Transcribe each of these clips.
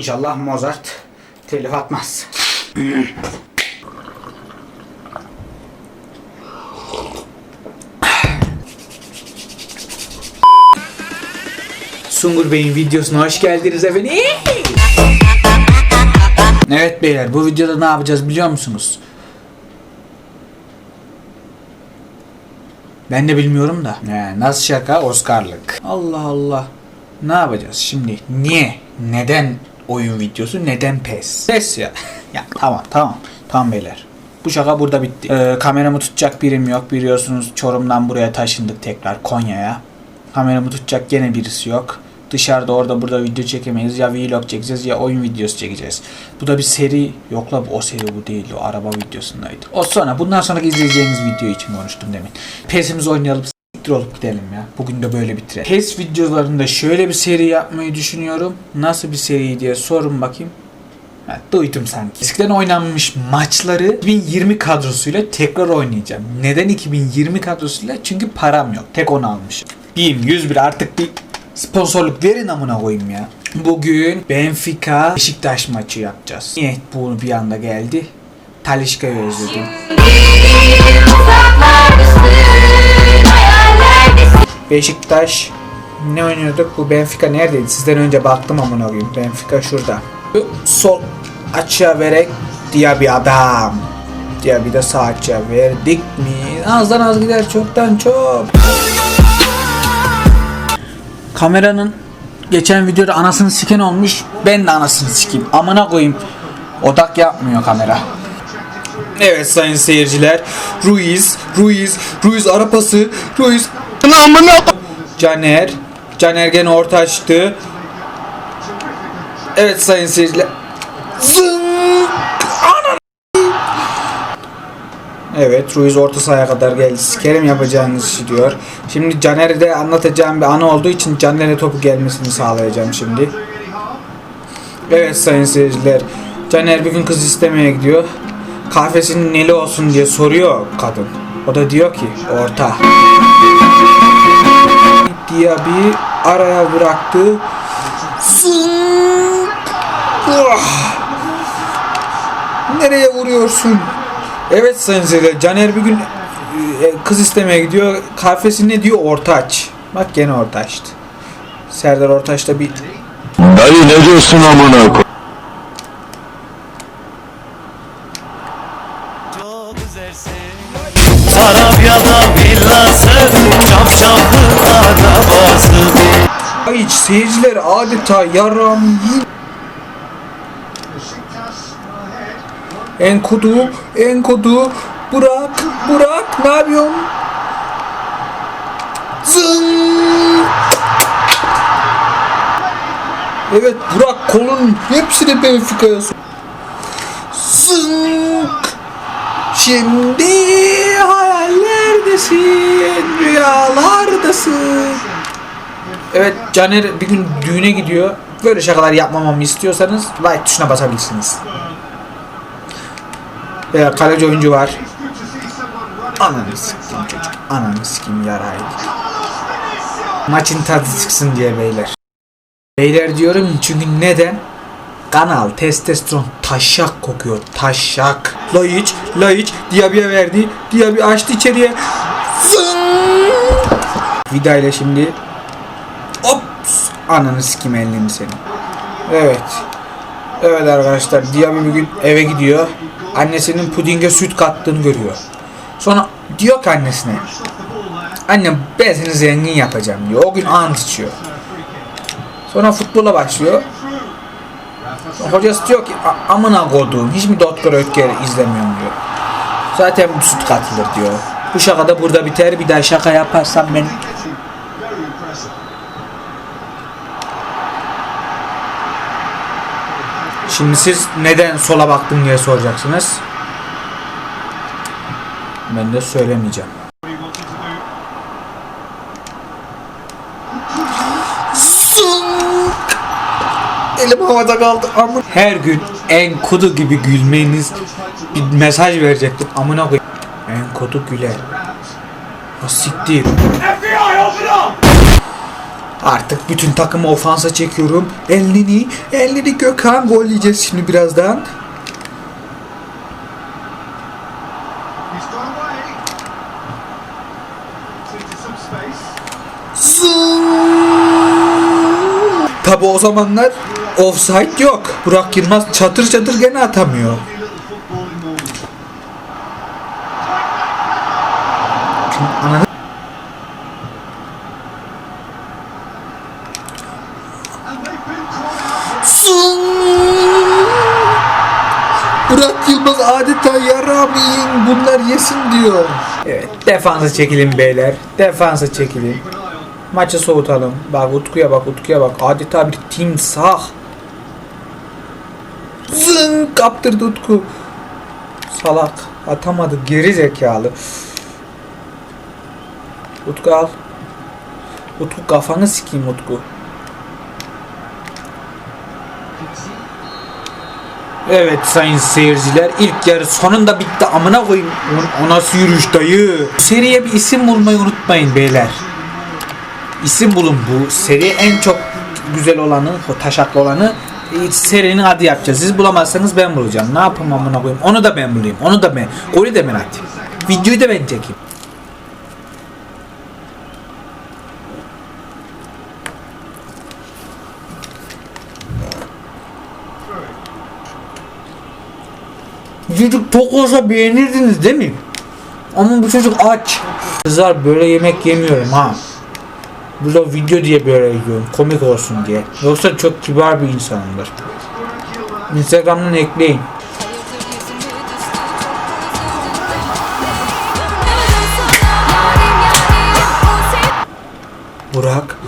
İnşallah Mozart telif atmaz. Sungur Bey'in videosuna hoş geldiniz efendim. Evet beyler bu videoda ne yapacağız biliyor musunuz? Ben de bilmiyorum da. He, nasıl şaka Oscar'lık. Allah Allah. Ne yapacağız şimdi? Niye? Neden oyun videosu? Neden PES? PES ya. ya tamam tamam. Tamam beyler. Bu şaka burada bitti. Ee, kameramı tutacak birim yok. Biliyorsunuz Çorum'dan buraya taşındık tekrar Konya'ya. Kameramı tutacak gene birisi yok. Dışarıda orada burada video çekemeyiz. Ya vlog çekeceğiz ya oyun videosu çekeceğiz. Bu da bir seri. Yok la bu- o seri bu değil. O araba videosundaydı. O sonra bundan sonraki izleyeceğiniz video için konuştum demin. PES'imizi oynayalım. Siktir olup gidelim ya. Bugün de böyle bitirelim. PES videolarında şöyle bir seri yapmayı düşünüyorum. Nasıl bir seri diye sorun bakayım. Ha, duydum sanki. Eskiden oynanmış maçları 2020 kadrosuyla tekrar oynayacağım. Neden 2020 kadrosuyla? Çünkü param yok. Tek onu almışım. BİM 101 artık bir sponsorluk verin amına koyayım ya. Bugün Benfica Beşiktaş maçı yapacağız. Niye bu bir anda geldi? Talişka'yı özledim. Beşiktaş ne oynuyorduk? Bu Benfica neredeydi? Sizden önce baktım amına koyayım. Benfica şurada. Şu Sol açığa vererek diye bir adam. Diye bir de sağ açığa verdik mi? Azdan az gider çoktan çok. Kameranın geçen videoda anasını siken olmuş. Ben de anasını sikeyim. Amına koyayım. Odak yapmıyor kamera. Evet sayın seyirciler. Ruiz, Ruiz, Ruiz arapası, Ruiz Caner. Caner gene orta açtı. Evet sayın seyirciler. Anam! Evet Ruiz orta sahaya kadar geldi. Sikerim yapacağınız işi diyor. Şimdi Caner'de anlatacağım bir anı olduğu için Caner'e topu gelmesini sağlayacağım şimdi. Evet sayın seyirciler. Caner bir gün kız istemeye gidiyor. Kahvesinin neli olsun diye soruyor kadın. O da diyor ki orta bir araya bıraktı. Zınk! Ah! Nereye vuruyorsun? Evet sayın seyirciler. Caner bir gün e, kız istemeye gidiyor. Kahvesi ne diyor? Ortaç. Bak gene ortaçtı. Serdar Ortaç'ta bir Dayı ne diyorsun amına koy? Seyirciler adeta yaram Enkudu, Enkudu, Burak, Burak ne yapıyorsun? Zın! Evet Burak kolun hepsini Benfica'ya Zınk! Şimdi hayallerdesin, rüyalardasın. Evet Caner bir gün düğüne gidiyor. Böyle şakalar yapmamamı istiyorsanız like tuşuna basabilirsiniz. Veya kaleci oyuncu var. Ananı sikeyim çocuk. Ananı sikeyim yaraydı. Maçın tadı çıksın diye beyler. Beyler diyorum çünkü neden? Kanal testosteron taşak kokuyor taşak. Laiç, Laiç Diaby'e verdi. Diaby açtı içeriye. Vida ile şimdi! Ananı sikim elini senin. Evet. Evet arkadaşlar Diaby bir gün eve gidiyor. Annesinin pudinge süt kattığını görüyor. Sonra diyor ki annesine Annem ben seni zengin yapacağım diyor. O gün ant içiyor. Sonra futbola başlıyor. Hocası diyor ki "A- amına koduğum hiç mi Doktor Ötker izlemiyorum diyor. Zaten süt katılır diyor. Bu şaka da burada biter. Bir daha şaka yaparsam ben Şimdi siz neden sola baktın diye soracaksınız. Ben de söylemeyeceğim. Elim havada kaldı. Amın. Her gün en kudu gibi gülmeniz bir mesaj verecektim. Amına koy. En kudu güler. Ha siktir. Artık bütün takımı ofansa çekiyorum. Elini, elini Gökhan gol yiyeceğiz şimdi birazdan. Tabi o zamanlar offside yok. Burak Yılmaz çatır çatır gene atamıyor. Burak Yılmaz adeta yaram yiyin bunlar yesin diyor. Evet defansa çekilin beyler. Defansa çekilin. Maçı soğutalım. Bak Utku'ya bak Utku'ya bak. Adeta bir timsah. Zın kaptırdı Utku. Salak. Atamadı. Geri zekalı. Utku al. Utku kafanı sikeyim Utku. Evet sayın seyirciler ilk yarı sonunda bitti amına koyayım. O, o nasıl yürüyüş dayı? Bu seriye bir isim bulmayı unutmayın beyler. İsim bulun bu seri en çok güzel olanı, o taşaklı olanı e, serinin adı yapacağız. Siz bulamazsanız ben bulacağım. Ne yapayım amına koyayım? Onu da ben bulayım. Onu da ben. Golü de ben atayım. Videoyu da ben çekeyim. Çocuk tok olsa beğenirdiniz değil mi? Ama bu çocuk aç. Kızlar böyle yemek yemiyorum ha. Burada video diye böyle yiyorum. Komik olsun diye. Yoksa çok kibar bir insanımdır. Instagram'dan ekleyin. Burak.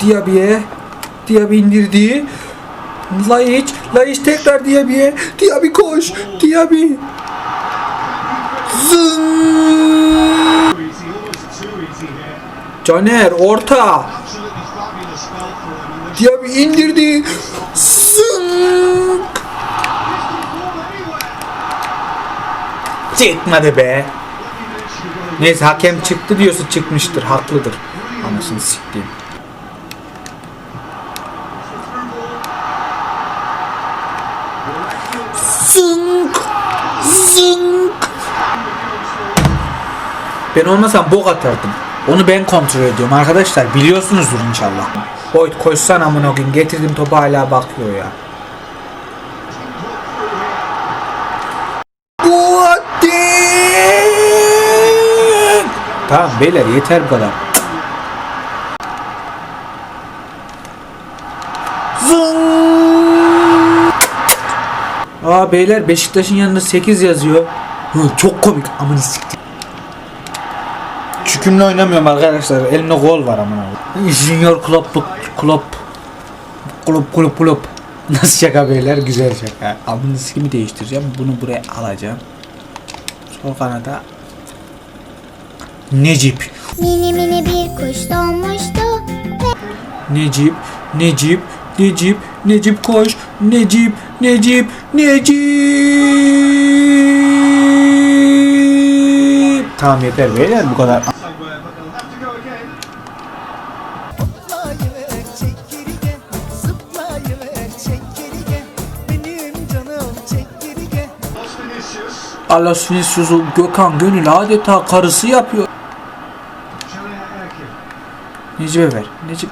Diaby'e. Diaby indirdi. Laiç. Laiç tekrar Diaby'e. Diaby koş. Diaby. Zın. Caner orta. They've Diaby indirdi. Zın. Çıkmadı be. Neyse hakem çıktı diyorsa çıkmıştır. Haklıdır. Anasını siktiğim. Ben olmasam bok atardım. Onu ben kontrol ediyorum arkadaşlar. Biliyorsunuzdur inşallah. Boyd koşsan amına koyayım. Getirdim topu hala bakıyor ya. Tamam beyler yeter bu kadar. Aa beyler Beşiktaş'ın yanında 8 yazıyor. Hı, çok komik amına Çükümle oynamıyorum arkadaşlar. Elimde gol var amına. Junior Klopp Klopp Klopp Klopp Klopp. Nasıl şaka beyler? Güzel şaka. Amına sikimi değiştireceğim. Bunu buraya alacağım. Sol kanada Necip. Mini mini bir kuş doğmuştu. Necip, Necip, Necip, Necip koş, Necip, Necip, Necip. Tamam yeter beyler bu kadar. Allah Vinicius'u Gökhan Gönül adeta karısı yapıyor. Necip'e ver. Necip.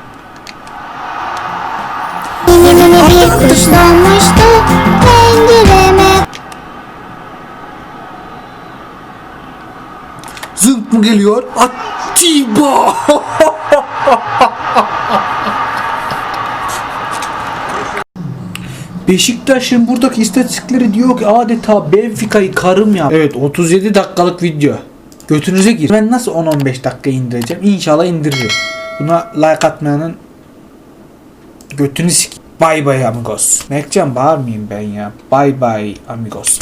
Mini bir kuş doğmuştu. Pencereme Zınk mı geliyor? Atiba! Beşiktaş'ın buradaki istatistikleri diyor ki adeta Benfica'yı karım ya. Evet 37 dakikalık video. Götünüze gir. Ben nasıl 10-15 dakika indireceğim? İnşallah indiririm. Buna like atmayanın götünü sik. Bay bay amigos. Mekcan bağırmayayım ben ya. Bay bay amigos.